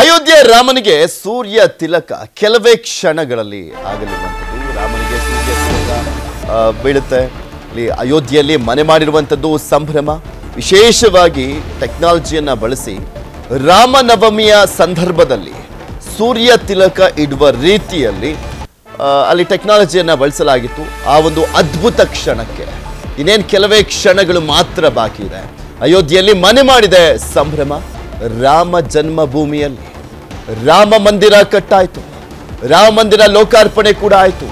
ಅಯೋಧ್ಯೆ ರಾಮನಿಗೆ ಸೂರ್ಯ ತಿಲಕ ಕೆಲವೇ ಕ್ಷಣಗಳಲ್ಲಿ ಆಗಲಿರುವಂಥದ್ದು. ರಾಮನಿಗೆ ಸೂರ್ಯ ತಿಲಕ ಬೀಳುತ್ತೆ. ಇಲ್ಲಿ ಅಯೋಧ್ಯೆಯಲ್ಲಿ ಮನೆ ಮಾಡಿರುವಂಥದ್ದು ಸಂಭ್ರಮ. ವಿಶೇಷವಾಗಿ ಟೆಕ್ನಾಲಜಿಯನ್ನು ಬಳಸಿ ರಾಮನವಮಿಯ ಸಂದರ್ಭದಲ್ಲಿ ಸೂರ್ಯ ತಿಲಕ ಇಡುವ ರೀತಿಯಲ್ಲಿ ಅಲ್ಲಿ ಟೆಕ್ನಾಲಜಿಯನ್ನು ಬಳಸಲಾಗಿತ್ತು. ಆ ಒಂದು ಅದ್ಭುತ ಕ್ಷಣಕ್ಕೆ. ಇನ್ನೇನು ಕೆಲವೇ ಕ್ಷಣಗಳು ಮಾತ್ರ ಬಾಕಿ ಇದೆ ಅಯೋಧ್ಯೆಯಲ್ಲಿ ಮನೆ ಮಾಡಿದೆ ಸಂಭ್ರಮ. ರಾಮ ಜನ್ಮಭೂಮಿಯಲ್ಲಿ ರಾಮ ಮಂದಿರ ಕಟ್ಟಾಯಿತು. ರಾಮ ಮಂದಿರ ಲೋಕಾರ್ಪಣೆ ಕೂಡ ಆಯಿತು.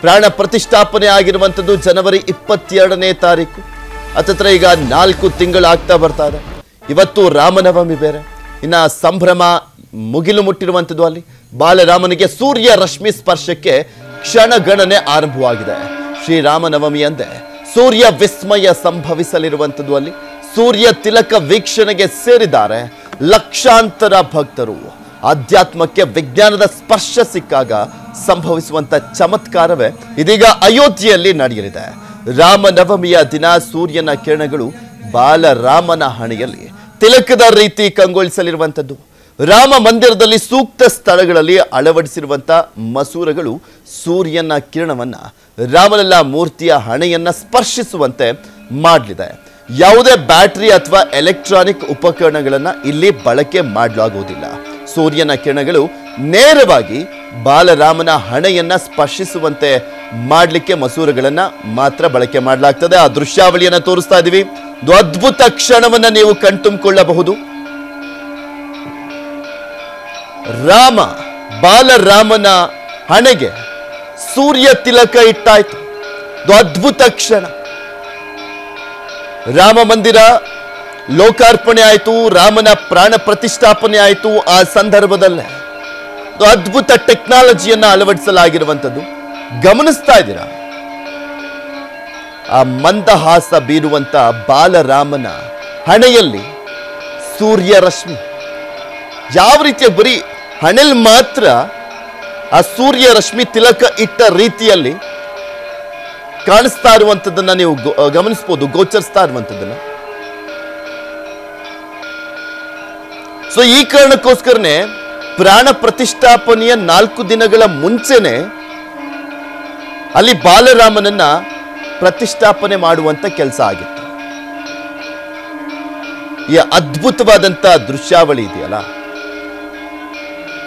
ಪ್ರಾಣ ಪ್ರತಿಷ್ಠಾಪನೆ ಆಗಿರುವಂಥದ್ದು ಜನವರಿ ಇಪ್ಪತ್ತೆರಡನೇ ತಾರೀಕು. ಅತತ್ರ ಈಗ ನಾಲ್ಕು ತಿಂಗಳಾಗ್ತಾ ಬರ್ತಾ ಇದೆ ಇವತ್ತು ರಾಮನವಮಿ ಬೇರೆ. ಇನ್ನು ಸಂಭ್ರಮ ಮುಗಿಲು ಮುಟ್ಟಿರುವಂಥದ್ದು ಅಲ್ಲಿ. ಬಾಲರಾಮನಿಗೆ ಸೂರ್ಯ ರಶ್ಮಿ ಸ್ಪರ್ಶಕ್ಕೆ ಕ್ಷಣಗಣನೆ ಆರಂಭವಾಗಿದೆ. ಶ್ರೀರಾಮನವಮಿ ಅಂದೆ ಸೂರ್ಯ ವಿಸ್ಮಯ ಸಂಭವಿಸಲಿರುವಂಥದ್ದು ಅಲ್ಲಿ. ಸೂರ್ಯ ತಿಲಕ ವೀಕ್ಷಣೆಗೆ ಸೇರಿದ್ದಾರೆ. ಲಕ್ಷಾಂತರ ಭಕ್ತರು ಆಧ್ಯಾತ್ಮಕ್ಕೆ ವಿಜ್ಞಾನದ ಸ್ಪರ್ಶ ಸಿಕ್ಕಾಗ ಸಂಭವಿಸುವಂತ ಚಮತ್ಕಾರವೇ ಇದೀಗ ಅಯೋಧ್ಯೆಯಲ್ಲಿ ನಡೆಯಲಿದೆ. ರಾಮನವಮಿಯ ದಿನ ಸೂರ್ಯನ ಕಿರಣಗಳು ಬಾಲರಾಮನ ಹಣೆಯಲ್ಲಿ ತಿಲಕದ ರೀತಿ ಕಂಗೊಳಿಸಲಿರುವಂಥದ್ದು. ರಾಮ ಮಂದಿರದಲ್ಲಿ ಸೂಕ್ತ ಸ್ಥಳಗಳಲ್ಲಿ ಅಳವಡಿಸಿರುವಂಥ ಮಸೂರಗಳು ಸೂರ್ಯನ ಕಿರಣವನ್ನ ರಾಮಲಲ್ಲ ಮೂರ್ತಿಯ ಹಣೆಯನ್ನ ಸ್ಪರ್ಶಿಸುವಂತೆ ಮಾಡಲಿದೆ. ಯಾವುದೇ ಬ್ಯಾಟರಿ ಅಥವಾ ಎಲೆಕ್ಟ್ರಾನಿಕ್ ಉಪಕರಣಗಳನ್ನು ಇಲ್ಲಿ ಬಳಕೆ ಮಾಡಲಾಗುವುದಿಲ್ಲ. ಸೂರ್ಯನ ಕಿರಣಗಳು ನೇರವಾಗಿ ಬಾಲರಾಮನ ಹಣೆಯನ್ನ ಸ್ಪರ್ಶಿಸುವಂತೆ ಮಾಡಲಿಕ್ಕೆ ಮಸೂರಗಳನ್ನ ಮಾತ್ರ ಬಳಕೆ ಮಾಡಲಾಗ್ತದೆ. ಆ ದೃಶ್ಯಾವಳಿಯನ್ನು ತೋರಿಸ್ತಾ ಒಂದು ಅದ್ಭುತ ಕ್ಷಣವನ್ನ ನೀವು ಕಣ್ತುಂಬಿಕೊಳ್ಳಬಹುದು. ರಾಮ ಬಾಲರಾಮನ ಹಣೆಗೆ ಸೂರ್ಯ ತಿಲಕ ಇಟ್ಟಾಯ್ತು. ಅದ್ಭುತ ಕ್ಷಣ. ರಾಮ ಮಂದಿರ ಲೋಕಾರ್ಪಣೆ ಆಯಿತು, ರಾಮನ ಪ್ರಾಣ ಪ್ರತಿಷ್ಠಾಪನೆ ಆಯಿತು ಆ ಸಂದರ್ಭದಲ್ಲೇ. ಅದ್ಭುತ ಟೆಕ್ನಾಲಜಿಯನ್ನ ಅಳವಡಿಸಲಾಗಿರುವಂಥದ್ದು. ಗಮನಿಸ್ತಾ ಇದ್ದೀರಾ? ಆ ಮಂದಹಾಸ ಬೀರುವಂತ ಬಾಲರಾಮನ ಹಣೆಯಲ್ಲಿ ಸೂರ್ಯ ರಶ್ಮಿ. ಯಾವ ರೀತಿಯ ಬರೀ ಹಣೆಲ್ ಮಾತ್ರ ಆ ಸೂರ್ಯ ರಶ್ಮಿ ತಿಲಕ ಇಟ್ಟ ರೀತಿಯಲ್ಲಿ ಕಾಣಿಸ್ತಾ ಇರುವಂಥದ್ದನ್ನ ನೀವು ಗಮನಿಸ್ಬೋದು, ಗೋಚರಿಸ್ತಾ ಇರುವಂಥದ್ದನ್ನ ಸೊ ಈ ಕಾರಣಕ್ಕೋಸ್ಕರನೇ ಪ್ರಾಣ ಪ್ರತಿಷ್ಠಾಪನೆಯ ನಾಲ್ಕು ದಿನಗಳ ಮುಂಚೆನೆ ಅಲ್ಲಿ ಬಾಲರಾಮನನ್ನ ಪ್ರತಿಷ್ಠಾಪನೆ ಮಾಡುವಂತ ಕೆಲಸ ಆಗಿತ್ತು. ಈ ಅದ್ಭುತವಾದಂತ ದೃಶ್ಯಾವಳಿ ಇದೆಯಲ್ಲ?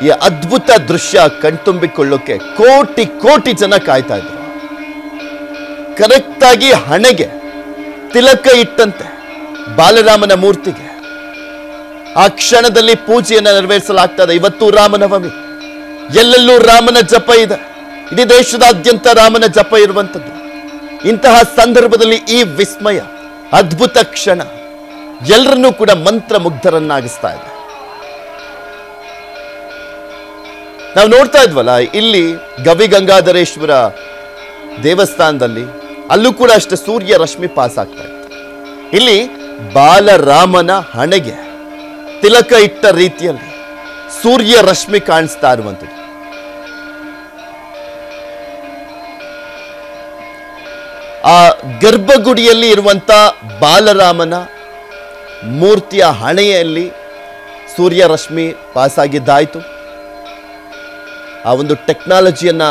ಈ ಅದ್ಭುತ ದೃಶ್ಯ ಕಣ್ತುಂಬಿಕೊಳ್ಳೋಕೆ ಕೋಟಿ ಕೋಟಿ ಜನ ಕಾಯ್ತಾ ಇದ್ರು. ಕರೆಕ್ಟ್ ಆಗಿ ಹಣೆಗೆ ತಿಲಕ ಇಟ್ಟಂತೆ ಬಾಲರಾಮನ ಮೂರ್ತಿಗೆ. ಆ ಕ್ಷಣದಲ್ಲಿ ಪೂಜೆಯನ್ನು ನೆರವೇರಿಸಲಾಗ್ತದೆ. ಇವತ್ತು ರಾಮನವಮಿ. ಎಲ್ಲೆಲ್ಲೂ ರಾಮನ ಜಪ ಇದೆ. ಇಡೀ ದೇಶದಾದ್ಯಂತ ರಾಮನ ಜಪ ಇರುವಂಥದ್ದು. ಇಂತಹ ಸಂದರ್ಭದಲ್ಲಿ ಈ ವಿಸ್ಮಯ ಅದ್ಭುತ ಕ್ಷಣ ಎಲ್ಲರನ್ನೂ ಕೂಡ ಮಂತ್ರ ಮುಗ್ಧರನ್ನಾಗಿಸ್ತಾ ಇದೆ. ನಾವು ನೋಡ್ತಾ ಇದ್ವಲ್ಲ, ಇಲ್ಲಿ ಗವಿ ಗಂಗಾಧರೇಶ್ವರ ದೇವಸ್ಥಾನದಲ್ಲಿ ಅಲ್ಲೂ ಕೂಡ ಅಷ್ಟೇ ಸೂರ್ಯ ರಶ್ಮಿ ಪಾಸ್ ಆಗ್ತಾ ಇತ್ತು. ಇಲ್ಲಿ ಬಾಲರಾಮನ ಹಣೆಗೆ ತಿಲಕ ಇಟ್ಟ ರೀತಿಯಲ್ಲಿ ಸೂರ್ಯ ರಶ್ಮಿ ಕಾಣಿಸ್ತಾ ಇರುವಂಥದ್ದು. ಆ ಗರ್ಭಗುಡಿಯಲ್ಲಿ ಇರುವಂತ ಬಾಲರಾಮನ ಮೂರ್ತಿಯ ಹಣೆಯಲ್ಲಿ ಸೂರ್ಯ ರಶ್ಮಿ ಪಾಸ್ ಆಗಿದ್ದಾಯ್ತು. ಆ ಒಂದು ಟೆಕ್ನಾಲಜಿಯನ್ನ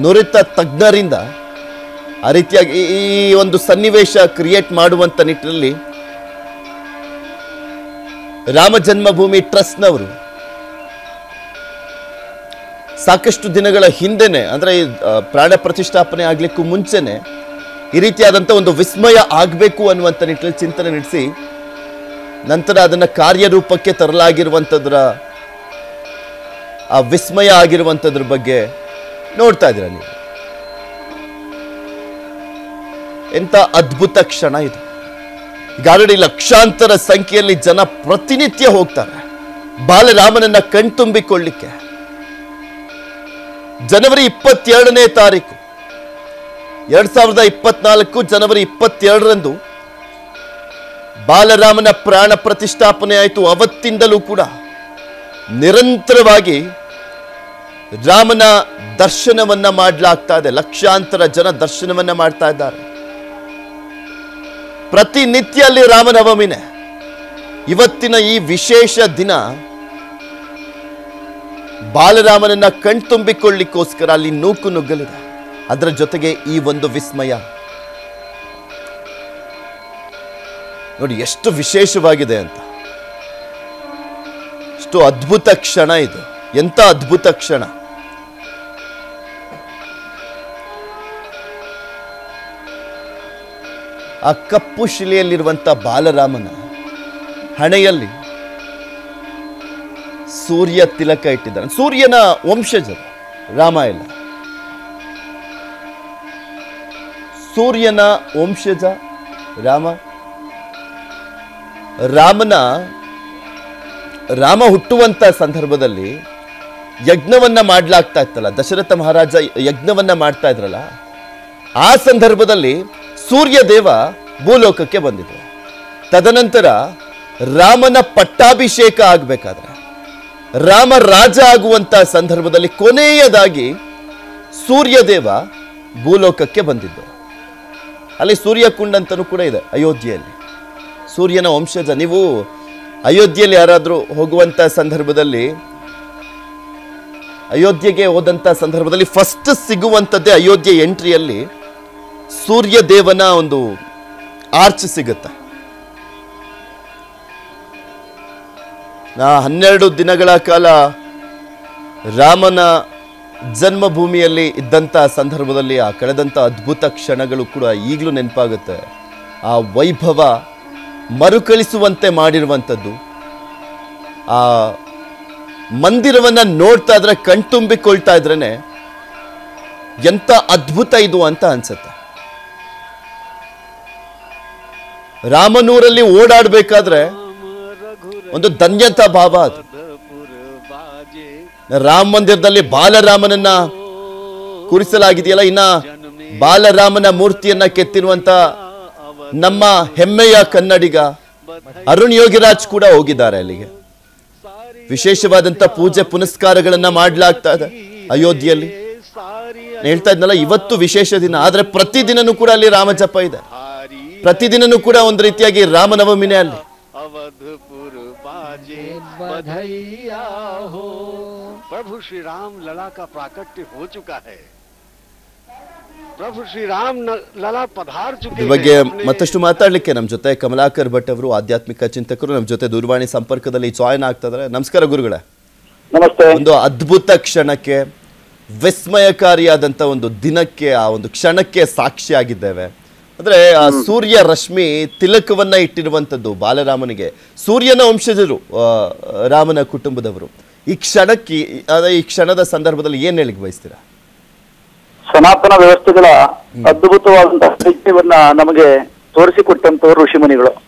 ನುರಿತ ತಜ್ಞರಿಂದ ಆ ರೀತಿಯಾಗಿ ಈ- ಒಂದು ಸನ್ನಿವೇಶ ಕ್ರಿಯೇಟ್ ಮಾಡುವಂಥ ನಿಟ್ಟಿನಲ್ಲಿ ರಾಮ ಜನ್ಮಭೂಮಿ ಟ್ರಸ್ಟ್ನವರು ಸಾಕಷ್ಟು ದಿನಗಳ ಹಿಂದೆನೆ, ಅಂದರೆ ಪ್ರಾಣ ಪ್ರತಿಷ್ಠಾಪನೆ ಆಗಲಿಕ್ಕೂ ಮುಂಚೆನೆ ಈ ರೀತಿಯಾದಂಥ ಒಂದು ವಿಸ್ಮಯ ಆಗಬೇಕು ಅನ್ನುವಂಥ ನಿಟ್ಟಿನಲ್ಲಿ ಚಿಂತನೆ ನಡೆಸಿ ನಂತರ ಅದನ್ನು ಕಾರ್ಯರೂಪಕ್ಕೆ ತರಲಾಗಿರುವಂಥದ್ರ ಆ ವಿಸ್ಮಯ ಆಗಿರುವಂಥದ್ರ ಬಗ್ಗೆ ನೋಡ್ತಾ ಇದ್ದೀರಾ ನೀವು? ಎಂಥ ಅದ್ಭುತ ಕ್ಷಣ ಇದು. ಈಗ ಆಲ್ರೆಡಿ ಲಕ್ಷಾಂತರ ಸಂಖ್ಯೆಯಲ್ಲಿ ಜನ ಪ್ರತಿನಿತ್ಯ ಹೋಗ್ತಾರೆ. ಬಾಲರಾಮನನ್ನ ಕಣ್ತುಂಬಿಕೊಳ್ಳಿಕ್ಕೆ. ಜನವರಿ ಇಪ್ಪತ್ತೆರಡನೇ ತಾರೀಕು. ಎರಡ್ ಸಾವಿರದ ಇಪ್ಪತ್ನಾಲ್ಕು ಜನವರಿ ಇಪ್ಪತ್ತೆರಡರಂದು ಬಾಲರಾಮನ ಪ್ರಾಣ ಪ್ರತಿಷ್ಠಾಪನೆ ಆಯಿತು. ಅವತ್ತಿಂದಲೂ ಕೂಡ ನಿರಂತರವಾಗಿ ರಾಮನ ದರ್ಶನವನ್ನ ಮಾಡಲಾಗ್ತಾ ಇದೆ. ಲಕ್ಷಾಂತರ ಜನ ದರ್ಶನವನ್ನ ಮಾಡ್ತಾ ಇದ್ದಾರೆ. ಪ್ರತಿನಿತ್ಯ ಅಲ್ಲಿ ರಾಮನವಮಿನೇ. ಇವತ್ತಿನ ಈ ವಿಶೇಷ ದಿನ ಬಾಲರಾಮನನ್ನ ಕಣ್ತುಂಬಿಕೊಳ್ಳಿಕ್ಕೋಸ್ಕರ ಅಲ್ಲಿ ನೂಕು ನುಗ್ಗಲಿದೆ. ಅದರ ಜೊತೆಗೆ ಈ ಒಂದು ವಿಸ್ಮಯ. ನೋಡಿ, ಎಷ್ಟು ವಿಶೇಷವಾಗಿದೆ ಅಂತ. ಎಷ್ಟು ಅದ್ಭುತ ಕ್ಷಣ ಇದು. ಎಂಥ ಅದ್ಭುತ ಕ್ಷಣ. ಆ ಕಪ್ಪು ಶಿಲೆಯಲ್ಲಿರುವಂಥ ಬಾಲರಾಮನ ಹಣೆಯಲ್ಲಿ ಸೂರ್ಯ ತಿಲಕ ಇಟ್ಟಿದ್ದಾನೆ ಸೂರ್ಯನ ವಂಶಜರು ರಾಮ ಎಲ್ಲ ಸೂರ್ಯನ ವಂಶಜ, ರಾಮ. ರಾಮನ ರಾಮ ಹುಟ್ಟುವಂಥ ಸಂದರ್ಭದಲ್ಲಿ ಯಜ್ಞವನ್ನ ಮಾಡಲಾಗ್ತಾ ಇತ್ತಲ್ಲ, ದಶರಥ ಮಹಾರಾಜ ಯಜ್ಞವನ್ನು ಮಾಡ್ತಾ ಇದ್ರಲ್ಲ, ಆ ಸಂದರ್ಭದಲ್ಲಿ ಸೂರ್ಯ ದೇವ ಭೂಲೋಕಕ್ಕೆ ಬಂದಿದ್ರು. ತದನಂತರ ರಾಮನ ಪಟ್ಟಾಭಿಷೇಕ ಆಗಬೇಕಾದ್ರೆ. ರಾಮ ರಾಜ ಆಗುವಂತ ಸಂದರ್ಭದಲ್ಲಿ ಕೊನೆಯದಾಗಿ ಸೂರ್ಯದೇವ ಭೂಲೋಕಕ್ಕೆ ಬಂದಿದ್ದು. ಅಲ್ಲಿ ಸೂರ್ಯಕುಂಡ ಅಂತಲೂ ಕೂಡ ಇದೆ ಅಯೋಧ್ಯೆಯಲ್ಲಿ. ಸೂರ್ಯನ ವಂಶಜ, ನೀವು ಅಯೋಧ್ಯೆಯಲ್ಲಿ ಯಾರಾದರೂ ಹೋಗುವಂಥ ಸಂದರ್ಭದಲ್ಲಿ, ಅಯೋಧ್ಯೆಗೆ ಹೋದಂಥ ಸಂದರ್ಭದಲ್ಲಿ ಫಸ್ಟ್ ಸಿಗುವಂಥದ್ದೇ ಅಯೋಧ್ಯೆ ಎಂಟ್ರಿಯಲ್ಲಿ ಸೂರ್ಯ ದೇವನ ಒಂದು ಆರ್ಚ್ ಸಿಗುತ್ತೆ. ನಾ ಹನ್ನೆರಡು ದಿನಗಳ ಕಾಲ ರಾಮನ ಜನ್ಮಭೂಮಿಯಲ್ಲಿ ಇದ್ದಂಥ ಸಂದರ್ಭದಲ್ಲಿ ಆ ಕಳೆದಂಥ ಅದ್ಭುತ ಕ್ಷಣಗಳು ಕೂಡ ಈಗಲೂ ನೆನಪಾಗುತ್ತೆ. ಆ ವೈಭವ ಮರುಕಳಿಸುವಂತೆ ಮಾಡಿರುವಂಥದ್ದು. ಆ ಮಂದಿರವನ್ನು ನೋಡ್ತಾ ಇದ್ರೆ ಕಣ್ತುಂಬಿಕೊಳ್ತಾ ಇದ್ರೇ ಎಂಥ ಅದ್ಭುತ ಇದು ಅಂತ ಅನ್ಸುತ್ತೆ. ರಾಮನೂರಲ್ಲಿ ಓಡಾಡ್ಬೇಕಾದ್ರೆ ಒಂದು ಧನ್ಯತಾ ಭಾವ ಅದು. ರಾಮ ಮಂದಿರದಲ್ಲಿ ಬಾಲರಾಮನನ್ನ ಕೂರಿಸಲಾಗಿದೆಯಲ್ಲ, ಇನ್ನ ಬಾಲರಾಮನ ಮೂರ್ತಿಯನ್ನ ಕೆತ್ತಿರುವಂತ ನಮ್ಮ ಹೆಮ್ಮೆಯ ಕನ್ನಡಿಗ ಅರುಣ್ ಯೋಗಿರಾಜ್ ಕೂಡ ಹೋಗಿದ್ದಾರೆ ಅಲ್ಲಿಗೆ. ವಿಶೇಷವಾದಂತ ಪೂಜೆ ಪುನಸ್ಕಾರಗಳನ್ನ ಮಾಡ್ಲಾಗ್ತಾ ಇದೆ ಅಯೋಧ್ಯೆಯಲ್ಲಿ. ಹೇಳ್ತಾ ಇದ್ನಲ್ಲ, ಇವತ್ತು ವಿಶೇಷ ದಿನ, ಆದ್ರೆ ಪ್ರತಿದಿನನೂ ಕೂಡ ಅಲ್ಲಿ ರಾಮಜಪ ಇದೆ. ಪ್ರತಿದಿನನೂ ಕೂಡ ಒಂದು ರೀತಿಯಾಗಿ ರಾಮನವಮಿನೇ ಅಲ್ಲಿ. ಪ್ರಭು ಶ್ರೀರಾಮ್ ಲಲಾ ಕಾ ಪ್ರಾಕಟ್ಯ ಹೋ. ಚುಕಾ ಹೈ ಪ್ರಭು ಶ್ರೀರಾಮ್ ಲಲಾ ಪದಾರ್ಥ ಬಗ್ಗೆ ಮತ್ತಷ್ಟು ಮಾತಾಡ್ಲಿಕ್ಕೆ ನಮ್ಮ ಜೊತೆ ಕಮಲಾಕರ್ ಭಟ್ ಅವರು ಆಧ್ಯಾತ್ಮಿಕ ಚಿಂತಕರು ನಮ್ಮ ಜೊತೆ ದೂರವಾಣಿ ಸಂಪರ್ಕದಲ್ಲಿ ಜಾಯ್ನ್ ಆಗ್ತಾ ನಮಸ್ಕಾರ ಗುರುಗಳೇ. ನಮಸ್ತೆ. ಒಂದು ಅದ್ಭುತ ಕ್ಷಣಕ್ಕೆ ವಿಸ್ಮಯಕಾರಿಯಾದಂಥ ಒಂದು ದಿನಕ್ಕೆ ಆ ಒಂದು ಕ್ಷಣಕ್ಕೆ ಸಾಕ್ಷಿಯಾಗಿದ್ದೇವೆ. ಅಂದ್ರೆ ಆ ಸೂರ್ಯ ರಶ್ಮಿ ತಿಲಕವನ್ನ ಇಟ್ಟಿರುವಂತದ್ದು ಬಾಲರಾಮನಿಗೆ. ಸೂರ್ಯನ ವಂಶಜರು ರಾಮನ ಕುಟುಂಬದವರು. ಈ ಕ್ಷಣಕ್ಕೆ ಈ- ಅದೇ ಈ ಕ್ಷಣದ ಸಂದರ್ಭದಲ್ಲಿ ಏನ್ ಹೇಳಿಕ್ ಬಯಸ್ತೀರಾ? ಸನಾತನ ವ್ಯವಸ್ಥೆಗಳ ಅದ್ಭುತವಾದಂತಹ ಪರಿಚಯವನ್ನ ನಮಗೆ ತೋರಿಸಿಕೊಟ್ಟಂತವರು ಋಷಿಮುನಿಗಳು.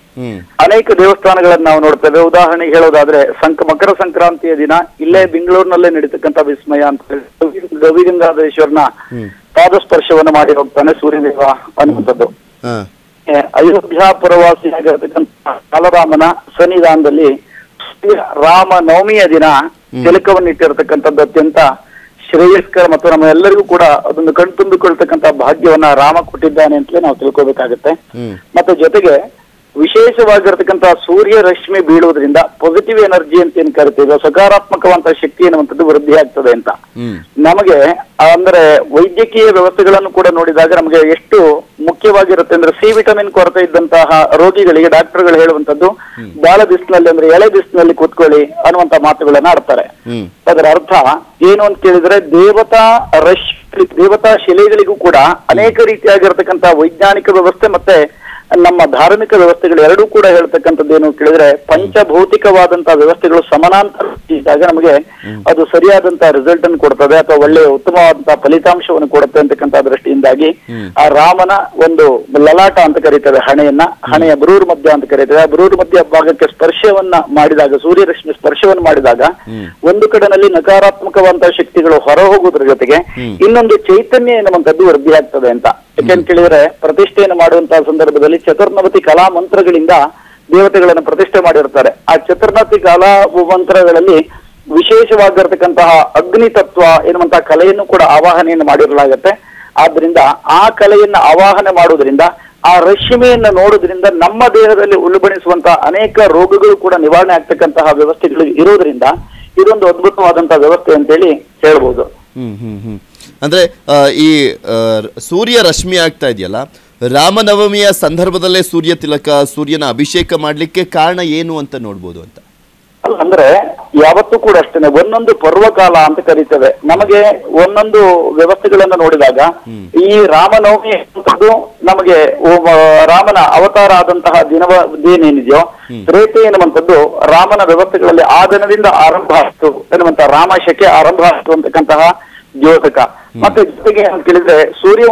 ಅನೇಕ ದೇವಸ್ಥಾನಗಳನ್ನ ನಾವು ನೋಡ್ತೇವೆ. ಉದಾಹರಣೆಗೆ ಹೇಳೋದಾದ್ರೆ ಸಂಕ ಮಕರ ಸಂಕ್ರಾಂತಿಯ ದಿನ ಇಲ್ಲೇ ಬೆಂಗಳೂರಿನಲ್ಲೇ ನಡೀತಕ್ಕಂಥ ವಿಸ್ಮಯ ಅಂತ ಗವಿಗಂಗಾಧೇಶ್ವರನ ಗವಿಗಂಗಾಧರೇಶ್ವರನ ಪಾದಸ್ಪರ್ಶವನ್ನು ಮಾಡಿ ಹೋಗ್ತಾನೆ ಸೂರ್ಯದೇವ ಅನ್ನುವಂಥದ್ದು. ಅಯೋಧ್ಯ ಪುರವಾಸಿಯಾಗಿರತಕ್ಕಂಥ ಬಾಲರಾಮನ ಸನ್ನಿಧಾನದಲ್ಲಿ ಶ್ರೀ ರಾಮ ನವಮಿಯ ದಿನ ತಿಲಕವನ್ನು ಇಟ್ಟಿರತಕ್ಕಂಥದ್ದು ಅತ್ಯಂತ ಶ್ರೇಯಸ್ಕರ ಮತ್ತು ನಮ್ಮ ಎಲ್ಲರಿಗೂ ಕೂಡ ಅದೊಂದು ಕಣ್ತುಂಬಿಕೊಳ್ತಕ್ಕಂಥ ಭಾಗ್ಯವನ್ನ ರಾಮ ಕೊಟ್ಟಿದ್ದಾನೆ ಅಂತಲೇ ನಾವು ತಿಳ್ಕೊಬೇಕಾಗತ್ತೆ. ಮತ್ತೆ ಜೊತೆಗೆ ವಿಶೇಷವಾಗಿರ್ತಕ್ಕಂಥ ಸೂರ್ಯ ರಶ್ಮಿ ಬೀಳುವುದರಿಂದ ಪಾಸಿಟಿವ್ ಎನರ್ಜಿ ಅಂತ ಏನ್ ಕರಿತೀವಿ? ಸಕಾರಾತ್ಮಕವಂತ ಶಕ್ತಿ ಎನ್ನುವಂಥದ್ದು ವೃದ್ಧಿ ಆಗ್ತದೆ ಅಂತ. ನಮಗೆ ಅಂದ್ರೆ ವೈದ್ಯಕೀಯ ವ್ಯವಸ್ಥೆಗಳನ್ನು ಕೂಡ ನೋಡಿದಾಗ ನಮಗೆ ಎಷ್ಟು ಮುಖ್ಯವಾಗಿರುತ್ತೆ ಅಂದ್ರೆ ಸಿ ವಿಟಮಿನ್ ಕೊರತೆ ಇದ್ದಂತಹ ರೋಗಿಗಳಿಗೆ ಡಾಕ್ಟರ್ಗಳು ಹೇಳುವಂತದ್ದು ಬಾಲ ಬಿಸಿಲಲ್ಲಿ ಅಂದ್ರೆ ಎಳೆ ಬಿಸಿನಲ್ಲಿ ಕೂತ್ಕೊಳ್ಳಿ ಅನ್ನುವಂತ ಮಾತುಗಳನ್ನ ಆಡ್ತಾರೆ. ಅದರ ಅರ್ಥ ಏನು ಅಂತ ಕೇಳಿದ್ರೆ ದೇವತಾ ರಶ್ ದೇವತಾ ಶಿಲೆಗಳಿಗೂ ಕೂಡ ಅನೇಕ ರೀತಿಯಾಗಿರ್ತಕ್ಕಂತಹ ವೈಜ್ಞಾನಿಕ ವ್ಯವಸ್ಥೆ ಮತ್ತೆ ನಮ್ಮ ಧಾರ್ಮಿಕ ವ್ಯವಸ್ಥೆಗಳು ಎರಡೂ ಕೂಡ ಹೇಳ್ತಕ್ಕಂಥದ್ದು ಏನು ಕೇಳಿದ್ರೆ ಪಂಚಭೌತಿಕವಾದಂತಹ ವ್ಯವಸ್ಥೆಗಳು ಸಮಾನಾಂತರ ಇದ್ದಾಗ ನಮಗೆ ಅದು ಸರಿಯಾದಂತಹ ರಿಸಲ್ಟ್ ಅನ್ನು ಕೊಡ್ತದೆ ಅಥವಾ ಒಳ್ಳೆಯ ಉತ್ತಮವಾದಂತಹ ಫಲಿತಾಂಶವನ್ನು ಕೊಡುತ್ತೆ ಅಂತಕ್ಕಂಥ ದೃಷ್ಟಿಯಿಂದಾಗಿ ಆ ರಾಮನ ಒಂದು ಲಲಾಟ ಅಂತ ಕರೀತೇವೆ ಹಣೆಯನ್ನ. ಹಣೆಯ ಬ್ರೂರ್ ಮಧ್ಯ ಅಂತ ಕರೀತೇವೆ. ಆ ಬ್ರೂರ್ ಮಧ್ಯ ಭಾಗಕ್ಕೆ ಸ್ಪರ್ಶವನ್ನ ಮಾಡಿದಾಗ ಸೂರ್ಯರಶ್ಮಿ ಸ್ಪರ್ಶವನ್ನು ಮಾಡಿದಾಗ ಒಂದು ಕಡೆನಲ್ಲಿ ನಕಾರಾತ್ಮಕವಾದಂತಹ ಶಕ್ತಿಗಳು ಹೊರ ಹೋಗುವುದರ ಜೊತೆಗೆ ಇನ್ನೊಂದು ಚೈತನ್ಯ ಎನ್ನುವಂಥದ್ದು ವೃದ್ಧಿ ಆಗ್ತದೆ ಅಂತ. ಯಾಕೆಂತ ಕೇಳಿದ್ರೆ ಪ್ರತಿಷ್ಠೆಯನ್ನು ಮಾಡುವಂತಹ ಸಂದರ್ಭದಲ್ಲಿ ಚತುರ್ನವತಿ ಕಲಾ ಮಂತ್ರಗಳಿಂದ ದೇವತೆಗಳನ್ನು ಪ್ರತಿಷ್ಠೆ ಮಾಡಿರ್ತಾರೆ. ಆ ಚತುರ್ನವತಿ ಕಲಾ ಮಂತ್ರಗಳಲ್ಲಿ ವಿಶೇಷವಾಗಿರ್ತಕ್ಕಂತಹ ಅಗ್ನಿ ತತ್ವ ಎನ್ನುವಂತಹ ಕಲೆಯನ್ನು ಕೂಡ ಆವಾಹನೆಯನ್ನು ಮಾಡಿರಲಾಗತ್ತೆ. ಆದ್ರಿಂದ ಆ ಕಲೆಯನ್ನ ಆವಾಹನೆ ಮಾಡುವುದರಿಂದ ಆ ರಶ್ಮಿಯನ್ನು ನೋಡೋದ್ರಿಂದ ನಮ್ಮ ದೇಹದಲ್ಲಿ ಉಲ್ಬಣಿಸುವಂತಹ ಅನೇಕ ರೋಗಗಳು ಕೂಡ ನಿವಾರಣೆ ಆಗ್ತಕ್ಕಂತಹ ವ್ಯವಸ್ಥೆಗಳು ಇರೋದ್ರಿಂದ ಇದೊಂದು ಅದ್ಭುತವಾದಂತಹ ವ್ಯವಸ್ಥೆ ಅಂತೇಳಿ ಹೇಳ್ಬೋದು. ಅಂದ್ರೆ ಈ ಸೂರ್ಯ ರಶ್ಮಿ ಆಗ್ತಾ ಇದೆಯಲ್ಲ ರಾಮನವಮಿಯ ಸಂದರ್ಭದಲ್ಲೇ ಸೂರ್ಯ ತಿಲಕ ಸೂರ್ಯನ ಅಭಿಷೇಕ ಮಾಡಲಿಕ್ಕೆ ಕಾರಣ ಏನು ಅಂತ ನೋಡ್ಬೋದು ಅಂತ? ಅಲ್ಲ ಅಂದ್ರೆ ಯಾವತ್ತೂ ಕೂಡ ಅಷ್ಟೇನೆ ಒಂದೊಂದು ಪರ್ವಕಾಲ ಅಂತ ಕರೀತೇವೆ. ನಮಗೆ ಒಂದೊಂದು ವ್ಯವಸ್ಥೆಗಳನ್ನ ನೋಡಿದಾಗ ಈ ರಾಮನವಮಿ ಅಂತದ್ದು ನಮಗೆ ರಾಮನ ಅವತಾರ ಆದಂತಹ ದಿನವ ದಿನೇನಿದೆಯೋ ತ್ರೇತೆ ಎನ್ನುವಂಥದ್ದು ರಾಮನ ವ್ಯವಸ್ಥೆಗಳಲ್ಲಿ ಆ ದಿನದಿಂದ ಆರಂಭ ಆಯಿತು ಎನ್ನುವಂತಹ ರಾಮ ಶಕೆ ಆರಂಭ ಆಯಿತು ಅಂತಕ್ಕಂತಹ ದ್ಯೋತಕ. ಮತ್ತೆ ಜೊತೆಗೆ ಅಂತ ಕೇಳಿದ್ರೆ ಸೂರ್ಯ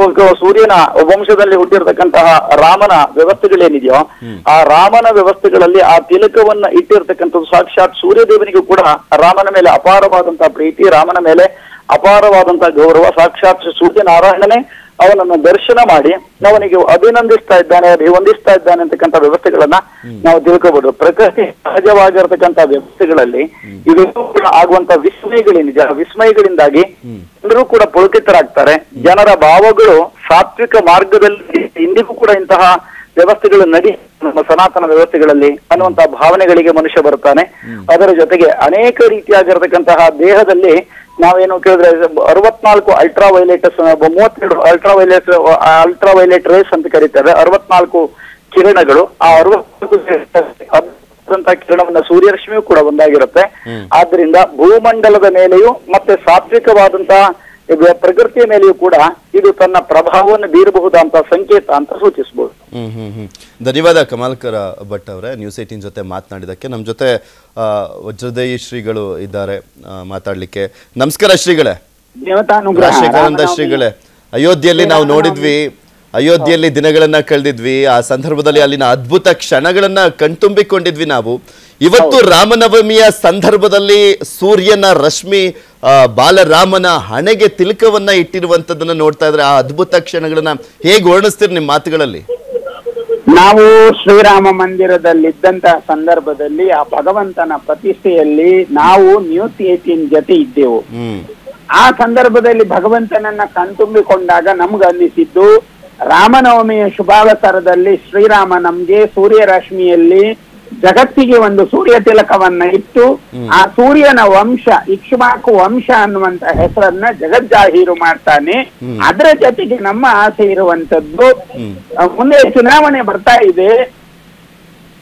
ವಂಶ ಸೂರ್ಯನ ವಂಶದಲ್ಲಿ ಹುಟ್ಟಿರ್ತಕ್ಕಂತಹ ರಾಮನ ವ್ಯವಸ್ಥೆಗಳೇನಿದೆಯೋ, ಆ ರಾಮನ ವ್ಯವಸ್ಥೆಗಳಲ್ಲಿ ಆ ತಿಲಕವನ್ನ ಇಟ್ಟಿರ್ತಕ್ಕಂಥದ್ದು ಸಾಕ್ಷಾತ್ ಸೂರ್ಯದೇವನಿಗೂ ಕೂಡ ರಾಮನ ಮೇಲೆ ಅಪಾರವಾದಂತಹ ಪ್ರೀತಿ, ರಾಮನ ಮೇಲೆ ಅಪಾರವಾದಂತಹ ಗೌರವ, ಸಾಕ್ಷಾತ್ ಸೂರ್ಯನಾರಾಯಣನೇ ಅವನನ್ನು ದರ್ಶನ ಮಾಡಿ ಅವನಿಗೆ ಅಭಿನಂದಿಸ್ತಾ ಇದ್ದಾನೆ ಅಭಿವಂದಿಸ್ತಾ ಇದ್ದಾನೆ ಅಂತಕ್ಕಂಥ ವ್ಯವಸ್ಥೆಗಳನ್ನ ನಾವು ತಿಳ್ಕೋಬಹುದು ಪ್ರಕೃತಿ ಸಹಜವಾಗಿರ್ತಕ್ಕಂಥ ವ್ಯವಸ್ಥೆಗಳಲ್ಲಿ ಇವೆ ಕೂಡ ಆಗುವಂತ ವಿಸ್ಮಯಗಳೇನಿದೆ ಆ ವಿಸ್ಮಯಗಳಿಂದಾಗಿ ಎಲ್ಲರೂ ಕೂಡ ಪುಳಕಿತರಾಗ್ತಾರೆ. ಜನರ ಭಾವಗಳು ಸಾತ್ವಿಕ ಮಾರ್ಗದಲ್ಲಿ ಇಂದಿಗೂ ಕೂಡ ಇಂತಹ ವ್ಯವಸ್ಥೆಗಳು ನಡಿ ನಮ್ಮ ಸನಾತನ ವ್ಯವಸ್ಥೆಗಳಲ್ಲಿ ಅನ್ನುವಂತಹ ಭಾವನೆಗಳಿಗೆ ಮನುಷ್ಯ ಬರ್ತಾನೆ ಅದರ ಜೊತೆಗೆ ಅನೇಕ ರೀತಿಯಾಗಿರ್ತಕ್ಕಂತಹ ದೇಹದಲ್ಲಿ ನಾವೇನು ಕೇಳಿದ್ರೆ ಅರವತ್ನಾಲ್ಕು ಅಲ್ಟ್ರಾ ವೈಲೆಟಸ್ ಮೂವತ್ತೆರಡು ultra violet ultra violet rays ಅಂತ ಕರೀತಾರೆ. ಅರವತ್ನಾಲ್ಕು ಕಿರಣಗಳು. ಆ ಅರವತ್ನಾಲ್ಕು ಕಿರಣವನ್ನ ಸೂರ್ಯರಶ್ಮಿಯೂ ಕೂಡ ಒಂದಾಗಿರುತ್ತೆ. ಆದ್ರಿಂದ ಭೂಮಂಡಲದ ಮೇಲೆಯೂ ಮತ್ತೆ ಸಾತ್ವಿಕವಾದಂತಹ ಪ್ರಕೃತಿಯ ಮೇಲೆಯೂ ಕೂಡ ಇದು ತನ್ನ ಪ್ರಭಾವವನ್ನು ಬೀರಬಹುದಂತ ಸಂಕೇತ ಅಂತ ಸೂಚಿಸಬಹುದು. ಹ್ಮ್ ಹ್ಮ್ ಹ್ಮ್. ಧನ್ಯವಾದ ಕಮಲ್ಕರ ಭಟ್ ಅವರೇ. ನ್ಯೂಸ್ ಏಟೀನ್ ಜೊತೆ ಮಾತನಾಡಿದಕ್ಕೆ. ನಮ್ಮ ಜೊತೆ ವಜ್ರದೇಯಿ ಶ್ರೀಗಳು ಇದ್ದಾರೆ ಮಾತಾಡ್ಲಿಕ್ಕೆ. ನಮಸ್ಕಾರ ಶ್ರೀಗಳೇ. ಶ್ರೀಗಳೇ. ಅಯೋಧ್ಯೆಯಲ್ಲಿ ನಾವು ನೋಡಿದ್ವಿ. ಅಯೋಧ್ಯೆಯಲ್ಲಿ ದಿನಗಳನ್ನ ಕಳೆದಿದ್ವಿ ಆ ಸಂದರ್ಭದಲ್ಲಿ ಅಲ್ಲಿನ ಅದ್ಭುತ ಕ್ಷಣಗಳನ್ನ ಕಣ್ತುಂಬಿಕೊಂಡಿದ್ವಿ ನಾವು. ಇವತ್ತು ರಾಮನವಮಿಯ ಸಂದರ್ಭದಲ್ಲಿ ಸೂರ್ಯನ ರಶ್ಮಿ ಆ, ಬಾಲರಾಮನ ಹಣೆಗೆ ತಿಲಕವನ್ನ ಇಟ್ಟಿರುವಂತದನ್ನ ನೋಡ್ತಾ ಇದ್ರೆ ಆ ಅದ್ಭುತ ಕ್ಷಣಗಳನ್ನ ಹೇಗೆ ವರ್ಣಿಸ್ತೀರಿ ನಿಮ್ಮ ಮಾತುಗಳಲ್ಲಿ? ನಾವು ಶ್ರೀರಾಮ ಮಂದಿರದಲ್ಲಿದ್ದಂತಹ ಸಂದರ್ಭದಲ್ಲಿ ಆ ಭಗವಂತನ ಪ್ರತಿಷ್ಠೆಯಲ್ಲಿ ನಾವು ನ್ಯೂಸ್ ಏಟೀನ್ ಜೊತೆ ಇದ್ದೆವು. ಆ ಸಂದರ್ಭದಲ್ಲಿ ಭಗವಂತನನ್ನ ಕಣ್ತುಂಬಿಕೊಂಡಾಗ ನಮ್ಗೆ ಅನ್ನಿಸಿದ್ದು ರಾಮನವಮಿಯ ಶುಭಾವಸರದಲ್ಲಿ ಶ್ರೀರಾಮ ನಮ್ಗೆ ಸೂರ್ಯರಶ್ಮಿಯಲ್ಲಿ ಜಗತ್ತಿಗೆ ಒಂದು ಸೂರ್ಯ ತಿಲಕವನ್ನ ಇಟ್ಟು ಆ ಸೂರ್ಯನ ವಂಶ ಇಕ್ಷುಮಾಕು ವಂಶ ಅನ್ನುವಂತ ಹೆಸರನ್ನ ಜಗಜ್ಜಾಹೀರು ಮಾಡ್ತಾನೆ. ಅದರ ಜೊತೆಗೆ ನಮ್ಮ ಆಸೆ ಇರುವಂತದ್ದು ಮುಂದೆ ಚುನಾವಣೆ ಬರ್ತಾ ಇದೆ.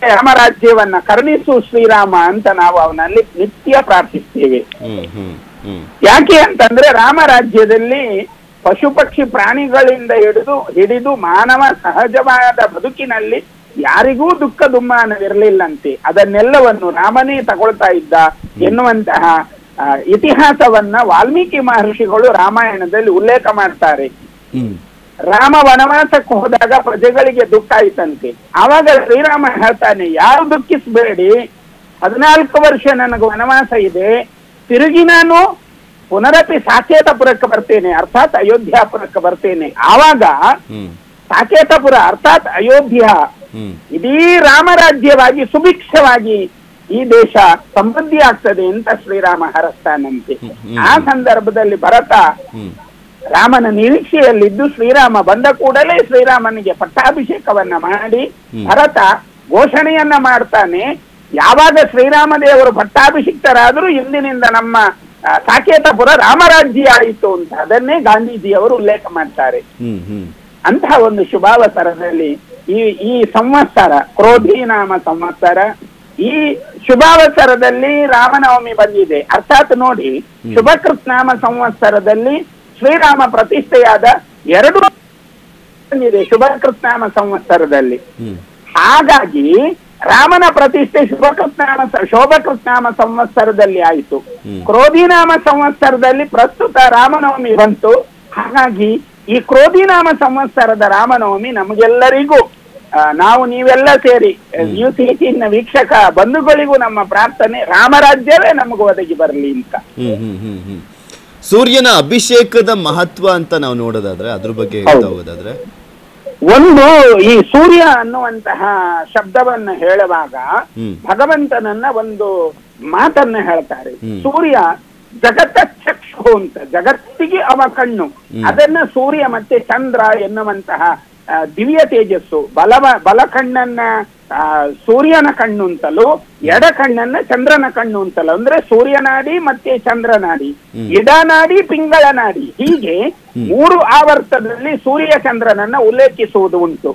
ರಾಮರಾಜ್ಯವನ್ನ ಕರುಣಿಸು ಶ್ರೀರಾಮ ಅಂತ ನಾವು ಅವನಲ್ಲಿ ನಿತ್ಯ ಪ್ರಾರ್ಥಿಸ್ತೇವೆ. ಯಾಕೆ ಅಂತಂದ್ರೆ ರಾಮರಾಜ್ಯದಲ್ಲಿ ಪಶು ಪಕ್ಷಿ ಪ್ರಾಣಿಗಳಿಂದ ಹಿಡಿದು ಹಿಡಿದು ಮಾನವ ಸಹಜವಾದ ಬದುಕಿನಲ್ಲಿ ಯಾರಿಗೂ ದುಃಖ ದುಮ್ಮಾನವಿರಲಿಲ್ಲಂತೆ. ಅದನ್ನೆಲ್ಲವನ್ನು ರಾಮನೇ ತಗೊಳ್ತಾ ಇದ್ದ ಎನ್ನುವಂತಹ ಇತಿಹಾಸವನ್ನ ವಾಲ್ಮೀಕಿ ಮಹರ್ಷಿಗಳು ರಾಮಾಯಣದಲ್ಲಿ ಉಲ್ಲೇಖ ಮಾಡ್ತಾರೆ. ರಾಮ ವನವಾಸಕ್ಕೆ ಹೋದಾಗ ಪ್ರಜೆಗಳಿಗೆ ದುಃಖ ಆಯ್ತಂತೆ. ಆವಾಗ ಶ್ರೀರಾಮ ಹೇಳ್ತಾನೆ ಯಾರು ದುಃಖಿಸ್ಬೇಡಿ. ಹದಿನಾಲ್ಕು ವರ್ಷ ನನಗೆ ವನವಾಸ ಇದೆ. ತಿರುಗಿ ನಾನು ಪುನರಪಿ ಸಾಕೇತಪುರಕ್ಕೆ ಬರ್ತೇನೆ ಅರ್ಥಾತ್ ಅಯೋಧ್ಯಾಪುರಕ್ಕೆ ಬರ್ತೇನೆ. ಆವಾಗ ಸಾಕೇತಪುರ ಅರ್ಥಾತ್ ಅಯೋಧ್ಯ ಇಡೀ ರಾಮರಾಜ್ಯವಾಗಿ ಸುಭಿಕ್ಷವಾಗಿ ಈ ದೇಶ ಸಮೃದ್ಧಿ ಆಗ್ತದೆ ಅಂತ ಶ್ರೀರಾಮ ಹರಸ್ತಾನಂತೆ. ಆ ಸಂದರ್ಭದಲ್ಲಿ ಭರತ ರಾಮನ ನಿರೀಕ್ಷೆಯಲ್ಲಿದ್ದು ಶ್ರೀರಾಮ ಬಂದ ಕೂಡಲೇ ಶ್ರೀರಾಮನಿಗೆ ಪಟ್ಟಾಭಿಷೇಕವನ್ನ ಮಾಡಿ ಭರತ ಘೋಷಣೆಯನ್ನ ಮಾಡ್ತಾನೆ. ಯಾವಾಗ ಶ್ರೀರಾಮ ದೇವರು ಪಟ್ಟಾಭಿಷಿಕ್ತರಾದರೂ ಇಂದಿನಿಂದ ನಮ್ಮ ಸಾಕೇತಪುರ ರಾಮರಾಜ್ಯ ಆಯಿತು ಅಂತ. ಅದನ್ನೇ ಗಾಂಧೀಜಿಯವರು ಉಲ್ಲೇಖ ಮಾಡ್ತಾರೆ. ಅಂತಹ ಒಂದು ಶುಭಾವಸರದಲ್ಲಿ ಈ ಈ ಸಂವತ್ಸರ ಕ್ರೋಧಿ ನಾಮ ಸಂವತ್ಸರ ಈ ಶುಭಾವಸರದಲ್ಲಿ ರಾಮನವಮಿ ಬಂದಿದೆ. ಅರ್ಥಾತ್ ನೋಡಿ ಶುಭಕೃತ್ ನಾಮ ಸಂವತ್ಸರದಲ್ಲಿ ಶ್ರೀರಾಮ ಪ್ರತಿಷ್ಠೆಯಾದ ಎರಡು ಬಂದಿದೆ ಶುಭಕೃತ್ ನಾಮ ಸಂವತ್ಸರದಲ್ಲಿ. ಹಾಗಾಗಿ ರಾಮನ ಪ್ರತಿಷ್ಠೆ ಶುಭಕೃತ್ನಾಮ ಶೋಭಕೃತ್ನಾಮ ಸಂವತ್ಸರದಲ್ಲಿ ಆಯಿತು. ಕ್ರೋಧಿನಾಮ ಸಂವತ್ಸರದಲ್ಲಿ ಪ್ರಸ್ತುತ ರಾಮನವಮಿ ಬಂತು. ಹಾಗಾಗಿ ಈ ಕ್ರೋಧಿನಾಮ ಸಂವತ್ಸರದ ರಾಮನವಮಿ ನಮಗೆಲ್ಲರಿಗೂ ನಾವು ನೀವೆಲ್ಲ ಸೇರಿ ನ್ಯೂಸ್ ಏಟೀನ್ ವೀಕ್ಷಕ ಬಂಧುಗಳಿಗೂ ನಮ್ಮ ಪ್ರಾರ್ಥನೆ ರಾಮರಾಜ್ಯವೇ ನಮಗೆ ಒದಗಿ ಬರಲಿ ಅಂತ. ಸೂರ್ಯನ ಅಭಿಷೇಕದ ಮಹತ್ವ ಅಂತ ನಾವು ನೋಡೋದಾದ್ರೆ ಅದ್ರ ಬಗ್ಗೆ ಹೇಳ್ತಾ ಹೋಗೋದಾದ್ರೆ ಒಂದು ಈ ಸೂರ್ಯ ಅನ್ನುವಂತಹ ಶಬ್ದವನ್ನ ಹೇಳುವಾಗ ಭಗವಂತನನ್ನ ಒಂದು ಮಾತನ್ನ ಹೇಳ್ತಾರೆ. ಸೂರ್ಯ ಜಗತ್ತ ಚಕ್ಷು ಅಂತ ಜಗತ್ತಿಗೆ ಅವ ಕಣ್ಣು. ಅದನ್ನ ಸೂರ್ಯ ಮತ್ತೆ ಚಂದ್ರ ಎನ್ನುವಂತಹ ದಿವ್ಯ ತೇಜಸ್ಸು ಬಲವ ಬಲ ಕಣ್ಣನ್ನ ಸೂರ್ಯನ ಕಣ್ಣು ಅಂತಲೂ ಎಡ ಕಣ್ಣನ್ನ ಚಂದ್ರನ ಕಣ್ಣು ಅಂತಲೂ. ಅಂದ್ರೆ ಸೂರ್ಯನಾಡಿ ಮತ್ತೆ ಚಂದ್ರನಾಡಿ ಇಡನಾಡಿ ಪಿಂಗಳ ನಾಡಿ. ಹೀಗೆ ಮೂರು ಆವರ್ತದಲ್ಲಿ ಸೂರ್ಯ ಚಂದ್ರನನ್ನ ಉಲ್ಲೇಖಿಸುವುದು ಉಂಟು.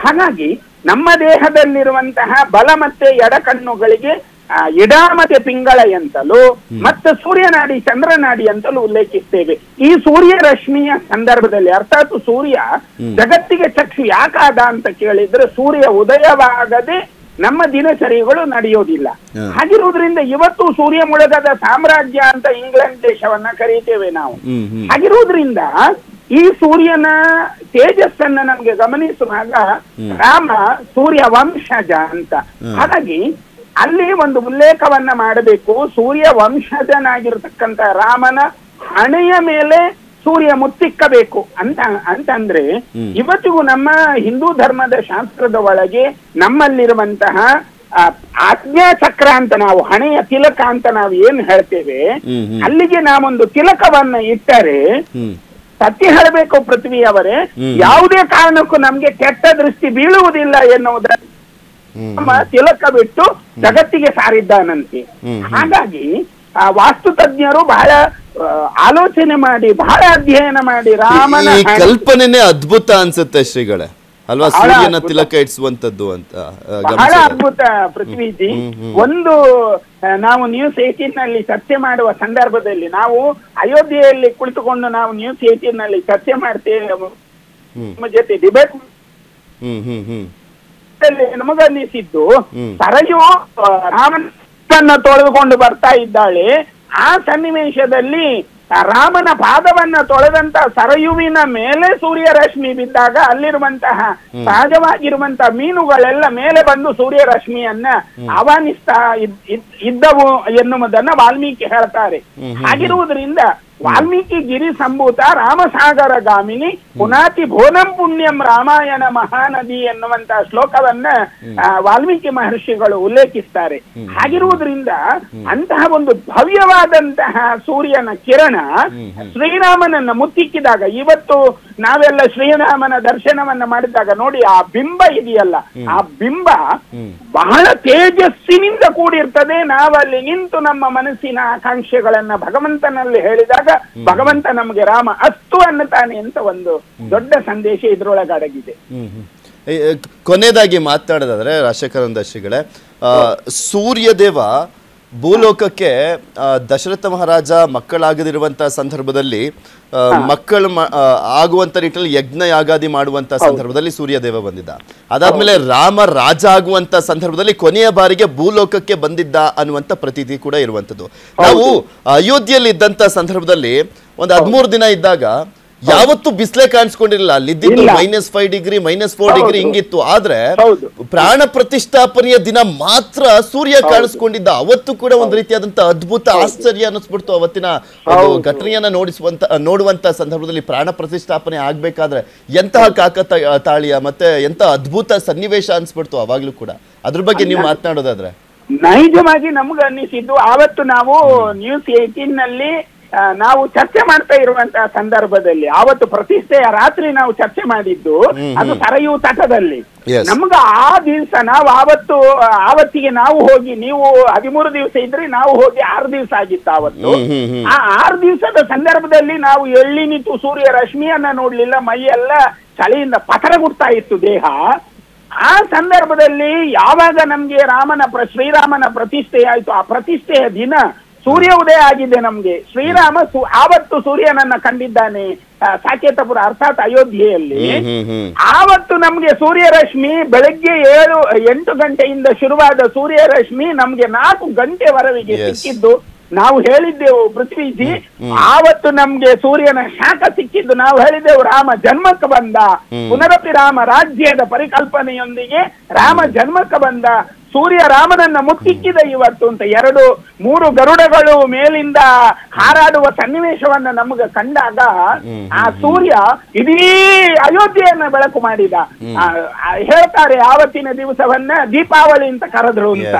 ಹಾಗಾಗಿ ನಮ್ಮ ದೇಹದಲ್ಲಿರುವಂತಹ ಬಲ ಮತ್ತೆ ಎಡ ಕಣ್ಣುಗಳಿಗೆ ಎಡ ಮತ್ತೆ ಪಿಂಗಳ ಎಂತಲೂ ಮತ್ತೆ ಸೂರ್ಯನಾಡಿ ಚಂದ್ರನಾಡಿ ಅಂತಲೂ ಉಲ್ಲೇಖಿಸ್ತೇವೆ. ಈ ಸೂರ್ಯ ರಶ್ಮಿಯ ಸಂದರ್ಭದಲ್ಲಿ ಅರ್ಥಾತ್ ಸೂರ್ಯ ಜಗತ್ತಿಗೆ ಚಕ್ಷು ಯಾಕಾದ ಅಂತ ಕೇಳಿದ್ರೆ ಸೂರ್ಯ ಉದಯವಾಗದೆ ನಮ್ಮ ದಿನಚರಿಗಳು ನಡೆಯೋದಿಲ್ಲ. ಹಾಗಿರುವುದರಿಂದ ಇವತ್ತು ಸೂರ್ಯ ಮುಳುಗದ ಸಾಮ್ರಾಜ್ಯ ಅಂತ ಇಂಗ್ಲೆಂಡ್ ದೇಶವನ್ನ ಕರೀತೇವೆ ನಾವು. ಹಾಗಿರುವುದರಿಂದ ಈ ಸೂರ್ಯನ ತೇಜಸ್ಸನ್ನ ನಮ್ಗೆ ಗಮನಿಸುವಾಗ ರಾಮ ಸೂರ್ಯ ವಂಶಜ ಅಂತ ಹಾಗಾಗಿ ಅಲ್ಲಿ ಒಂದು ಉಲ್ಲೇಖವನ್ನ ಮಾಡಬೇಕು. ಸೂರ್ಯ ವಂಶಜನಾಗಿರ್ತಕ್ಕಂತ ರಾಮನ ಹಣೆಯ ಮೇಲೆ ಸೂರ್ಯ ಮುತ್ತಿಕ್ಕಬೇಕು ಅಂತ ಅಂತಂದ್ರೆ ಇವತ್ತಿಗೂ ನಮ್ಮ ಹಿಂದೂ ಧರ್ಮದ ಶಾಸ್ತ್ರದ ಒಳಗೆ ನಮ್ಮಲ್ಲಿರುವಂತಹ ಚಕ್ರ ಅಂತ ನಾವು ಹಣೆಯ ತಿಲಕ ಅಂತ ನಾವು ಏನ್ ಹೇಳ್ತೇವೆ. ಅಲ್ಲಿಗೆ ನಾವೊಂದು ತಿಲಕವನ್ನ ಇಟ್ಟರೆ ಸತ್ಯ ಹೇಳಬೇಕು ಪೃಥ್ವಿ ಅವರೇ ಯಾವುದೇ ಕಾರಣಕ್ಕೂ ನಮ್ಗೆ ಕೆಟ್ಟ ದೃಷ್ಟಿ ಬೀಳುವುದಿಲ್ಲ ಎನ್ನುವುದರ ನಮ್ಮ ತಿಲಕ ಬಿಟ್ಟು ಜಗತ್ತಿಗೆ ಸಾರಿದ್ದಾನಂತೆ. ಹಾಗಾಗಿ ಆ ವಾಸ್ತು ತಜ್ಞರು ಬಹಳ ಆಲೋಚನೆ ಮಾಡಿ ಬಹಳ ಅಧ್ಯಯನ ಮಾಡಿ ರಾಮನ ಕಲ್ಪನೆನೇ ಅದ್ಭುತ ಅನ್ಸುತ್ತೆ ಶ್ರೀಗಳೇ. ಅಲ್ವಾ? ಸೂರ್ಯನ ತಿಲಕ ಇಡಿಸುವಂತದ್ದು ಅಂತ ಬಹಳ ಅದ್ಭುತ ಪೃಥ್ವಿಜಿ. ಒಂದು ನಾವು ನ್ಯೂಸ್ ಏಟೀನ್ನಲ್ಲಿ ಚರ್ಚೆ ಮಾಡುವ ಸಂದರ್ಭದಲ್ಲಿ ನಾವು ಅಯೋಧ್ಯೆಯಲ್ಲಿ ಕುಳಿತುಕೊಂಡು ನಾವು ನ್ಯೂಸ್ ಏಟೀನ್ನಲ್ಲಿ ಚರ್ಚೆ ಮಾಡ್ತೇವೆ. ನಮ್ಮ ಜೊತೆ ಡಿಬೇಟ್ ಹ್ಮ್ ಹ್ಮ್ ಹ್ಮ್. ನಮಗನ್ನಿಸಿದ್ದು ಹ್ಮ್. ಸರಯು ರಾಮನ ತನ್ನ ತೊಳೆದುಕೊಂಡು ಬರ್ತಾ ಇದ್ದಾಳೆ. ಆ ಸನ್ನಿವೇಶದಲ್ಲಿ ರಾಮನ ಪಾದವನ್ನ ತೊಳೆದಂತ ಸರಯುವಿನ ಮೇಲೆ ಸೂರ್ಯ ರಶ್ಮಿ ಬಿದ್ದಾಗ ಅಲ್ಲಿರುವಂತಹ ಸಹಜವಾಗಿರುವಂತಹ ಮೀನುಗಳೆಲ್ಲ ಮೇಲೆ ಬಂದು ಸೂರ್ಯ ರಶ್ಮಿಯನ್ನ ಆಹ್ವಾನಿಸ್ತಾ ಇದ್- ಇದ್- ಇದ್ದವು ಎನ್ನುವುದನ್ನ ವಾಲ್ಮೀಕಿ ಹೇಳ್ತಾರೆ. ಹಾಗಿರುವುದರಿಂದ ವಾಲ್ಮೀಕಿ ಗಿರಿ ಸಂಭೂತ ರಾಮಸಾಗರ ಗಾಮಿನಿ ಪುನಾತಿ ಭೋನಂ ಪುಣ್ಯಂ ರಾಮಾಯಣ ಮಹಾನದಿ ಎನ್ನುವಂತ ಶ್ಲೋಕವನ್ನ ವಾಲ್ಮೀಕಿ ಮಹರ್ಷಿಗಳು ಉಲ್ಲೇಖಿಸ್ತಾರೆ. ಹಾಗಿರುವುದರಿಂದ ಅಂತಹ ಒಂದು ಭವ್ಯವಾದಂತಹ ಸೂರ್ಯನ ಕಿರಣ ಶ್ರೀರಾಮನನ್ನ ಮುತ್ತಿಕ್ಕಿದಾಗ ಇವತ್ತು ನಾವೆಲ್ಲ ಶ್ರೀರಾಮನ ದರ್ಶನವನ್ನ ಮಾಡಿದಾಗ ನೋಡಿ ಆ ಬಿಂಬ ಇದೆಯಲ್ಲ ಆ ಬಿಂಬ ಬಹಳ ತೇಜಸ್ಸಿನಿಂದ ಕೂಡಿರ್ತದೆ. ನಾವಲ್ಲಿ ನಿಂತು ನಮ್ಮ ಮನಸ್ಸಿನ ಆಕಾಂಕ್ಷೆಗಳನ್ನ ಭಗವಂತನಲ್ಲಿ ಹೇಳಿದಾಗ ಭಗವಂತ ನಮಗೆ ರಾಮ ಅಸ್ತು ಅನ್ನತಾನೆ ಅಂತ ಒಂದು ದೊಡ್ಡ ಸಂದೇಶ ಇದ್ರೊಳಗೆ ಅಡಗಿದೆ. ಕೊನೆಯದಾಗಿ ಮಾತಾಡೋದಾದ್ರೆ ರಾಜಶೇಖರನ್ ದರ್ಶಿಗಳೇ ಆ, ಸೂರ್ಯದೇವ ಭೂಲೋಕಕ್ಕೆ ದಶರಥ ಮಹಾರಾಜ ಮಕ್ಕಳಾಗದಿರುವಂತ ಸಂದರ್ಭದಲ್ಲಿ ಮಕ್ಕಳು ಆಗುವಂತ ನಿಟ್ಟಿನಲ್ಲಿ ಯಜ್ಞ ಯಾಗಾದಿ ಮಾಡುವಂತ ಸಂದರ್ಭದಲ್ಲಿ ಸೂರ್ಯದೇವ ಬಂದಿದ್ದ. ಅದಾದ್ಮೇಲೆ ರಾಮ ರಾಜ ಆಗುವಂತ ಸಂದರ್ಭದಲ್ಲಿ ಕೊನೆಯ ಬಾರಿಗೆ ಭೂಲೋಕಕ್ಕೆ ಬಂದಿದ್ದ ಅನ್ನುವಂತ ಪ್ರತೀತಿ ಕೂಡ ಇರುವಂತದ್ದು ನಾವು ಅಯೋಧ್ಯೆಯಲ್ಲಿ ಇದ್ದಂತ ಸಂದರ್ಭದಲ್ಲಿ ಒಂದು ಹದಿಮೂರು ದಿನ ಇದ್ದಾಗ ಯಾವತ್ತೂ ಬಿಸಿಲೇ ಕಾಣಿಸ್ಕೊಂಡಿರಲಿಲ್ಲ. ಅಲ್ಲಿದ್ದು. Minus five degree minus four degree. ಹಿಂಗಿತ್ತು. ಆದ್ರೆ ಪ್ರಾಣ ಪ್ರತಿಷ್ಠಾಪನೆಯ ದಿನ ಮಾತ್ರ ಸೂರ್ಯ ಕಾಣಿಸ್ಕೊಂಡಿದ್ದ. ಅವತ್ತು ಕೂಡ ಒಂದು ರೀತಿಯಾದಂತ ಅದ್ಭುತ ಆಶ್ಚರ್ಯ ಅನ್ನಿಸ್ಬಿಡ್ತು ಅವತ್ತಿನ. ಘಟನೆಯನ್ನ ನೋಡಿಸುವಂತ ನೋಡುವಂತ ಸಂದರ್ಭದಲ್ಲಿ ಪ್ರಾಣ ಪ್ರತಿಷ್ಠಾಪನೆ ಆಗ್ಬೇಕಾದ್ರೆ ಎಂತಹ ಕಾಕ ತಾಳಿಯ ಮತ್ತೆ ಎಂತ ಅದ್ಭುತ ಸನ್ನಿವೇಶ ಅನ್ಸ್ಬಿಡ್ತು ಅವಾಗ್ಲೂ ಕೂಡ. ಅದ್ರ ಬಗ್ಗೆ ನೀವು ಮಾತನಾಡೋದಾದ್ರೆ. ನೈಜವಾಗಿ ನಮ್ಗೆ ಅನ್ನಿಸಿದ್ದು ಆವತ್ತು ನಾವು ನ್ಯೂಸ್ ಏಟೀನ್ನಲ್ಲಿ ನಾವು ಚರ್ಚೆ ಮಾಡ್ತಾ ಇರುವಂತಹ ಸಂದರ್ಭದಲ್ಲಿ ಆವತ್ತು ಪ್ರತಿಷ್ಠೆಯ ರಾತ್ರಿ ನಾವು ಚರ್ಚೆ ಮಾಡಿದ್ದು ಅದು. ಸರಯು ತಟದಲ್ಲಿ. ನಮ್ಗ ಆ ದಿವಸ ನಾವು ಆವತ್ತು ಆವತ್ತಿಗೆ ನಾವು ಹೋಗಿ ನೀವು ಹದಿಮೂರು ದಿವಸ ಇದ್ರೆ ನಾವು ಹೋಗಿ ಆರು ದಿವಸ ಆಗಿತ್ತು ಆವತ್ತು. ಆ ಆರು ದಿವಸದ ಸಂದರ್ಭದಲ್ಲಿ ನಾವು ಎಳ್ಳಿ ನಿಂತು ಸೂರ್ಯ ರಶ್ಮಿಯನ್ನ ನೋಡ್ಲಿಲ್ಲ ಮೈಯೆಲ್ಲ ಚಳಿಯಿಂದ ಪತರಗುಡ್ತಾ ಇತ್ತು ದೇಹ ಆ ಸಂದರ್ಭದಲ್ಲಿ ಯಾವಾಗ ನಮ್ಗೆ ರಾಮನ ಪ್ರ ಶ್ರೀರಾಮನ ಪ್ರತಿಷ್ಠೆ ಆಯ್ತು ಆ ಪ್ರತಿಷ್ಠೆಯ ದಿನ ಸೂರ್ಯ ಉದಯ ಆಗಿದೆ ನಮ್ಗೆ. ಶ್ರೀರಾಮ ಆವತ್ತು ಸೂರ್ಯನನ್ನ ಕಂಡಿದ್ದಾನೆ ಸಾಕೇತಪುರ ಅರ್ಥಾತ್ ಅಯೋಧ್ಯೆಯಲ್ಲಿ. ಆವತ್ತು ನಮ್ಗೆ ಸೂರ್ಯರಶ್ಮಿ ಬೆಳಗ್ಗೆ ಏಳು ಎಂಟು ಗಂಟೆಯಿಂದ ಶುರುವಾದ ಸೂರ್ಯರಶ್ಮಿ ನಮ್ಗೆ ನಾಲ್ಕು ಗಂಟೆ ವರವಿಗೆ ಸಿಕ್ಕಿದ್ದು. ನಾವು ಹೇಳಿದ್ದೆವು ಪೃಥ್ವೀಜಿ ಆವತ್ತು ನಮ್ಗೆ ಸೂರ್ಯನ ಶಾಖ ಸಿಕ್ಕಿದ್ದು. ನಾವು ಹೇಳಿದ್ದೆವು ರಾಮ ಜನ್ಮಕ್ಕೆ ಬಂದ. ಪುನರಪಿ ರಾಮ ರಾಜ್ಯದ ಪರಿಕಲ್ಪನೆಯೊಂದಿಗೆ ರಾಮ ಜನ್ಮಕ್ಕೆ ಬಂದ. ಸೂರ್ಯ ರಾಮನನ್ನ ಮುತ್ತಿಕ್ಕಿದ ಇವತ್ತು ಅಂತ ಎರಡು ಮೂರು ಗರುಡಗಳು ಮೇಲಿಂದ ಹಾರಾಡುವ ಸನ್ನಿವೇಶವನ್ನ ನಮಗ ಕಂಡಾಗ ಆ ಸೂರ್ಯ ಇಡೀ ಅಯೋಧ್ಯೆಯನ್ನ ಬೆಳಕು ಮಾಡಿದ ಹೇಳ್ತಾರೆ ಆವತ್ತಿನ ದಿವಸವನ್ನ ದೀಪಾವಳಿ ಅಂತ ಕರೆದ್ರು ಅಂತ.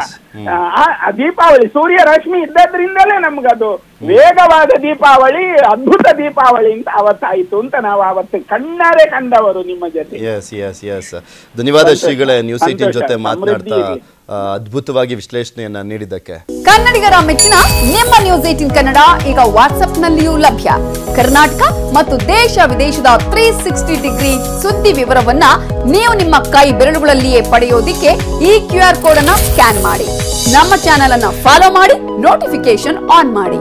ಆ, ಆ ದೀಪಾವಳಿ ಸೂರ್ಯ ರಶ್ಮಿ ಇದ್ದದ್ರಿಂದಲೇ ನಮ್ಗದು ವೇಗವಾದ ದೀಪಾವಳಿ ಅದ್ಭುತ ದೀಪಾವಳಿ ಅಂತ ಅವತ್ತಾಯಿತು ಅಂತ ನಾವು ಅವತ್ತು ಕಣ್ಣಾರೆ ಕಂಡವರು ನಿಮ್ಮ ಜೊತೆ. ಎಸ್ ಎಸ್ ಎಸ್ ಧನ್ಯವಾದ ಶ್ರೀಗಳೇ ನ್ಯೂಸ್ ಏಟೀನ್. ಜೊತೆ ಮಾತನಾಡ್ತಾ ಅದ್ಭುತವಾಗಿ ವಿಶ್ಲೇಷಣೆಯನ್ನ ನೀಡಿದ್ದಕ್ಕೆ. ಕನ್ನಡಿಗರ ಮೆಚ್ಚಿನ ನಿಮ್ಮ ನ್ಯೂಸ್ ಏಟಿನ್ ಕನ್ನಡ ಈಗ ವಾಟ್ಸ್ಆಪ್ನಲ್ಲಿಯೂ ಲಭ್ಯ. ಕರ್ನಾಟಕ ಮತ್ತು ದೇಶ ವಿದೇಶದ ತ್ರೀ ಸಿಕ್ಸ್ಟಿ ಡಿಗ್ರಿ ಸುದ್ದಿ ವಿವರವನ್ನ ನೀವು ನಿಮ್ಮ ಕೈ ಬೆರಳುಗಳಲ್ಲಿಯೇ ಪಡೆಯೋದಿಕ್ಕೆ ಈ ಕ್ಯೂ ಆರ್ ಕೋಡ್ ಅನ್ನ ಸ್ಕ್ಯಾನ್ ಮಾಡಿ. ನಮ್ಮ ಚಾನೆಲ್ ಅನ್ನ ಫಾಲೋ ಮಾಡಿ ನೋಟಿಫಿಕೇಶನ್ ಆನ್ ಮಾಡಿ.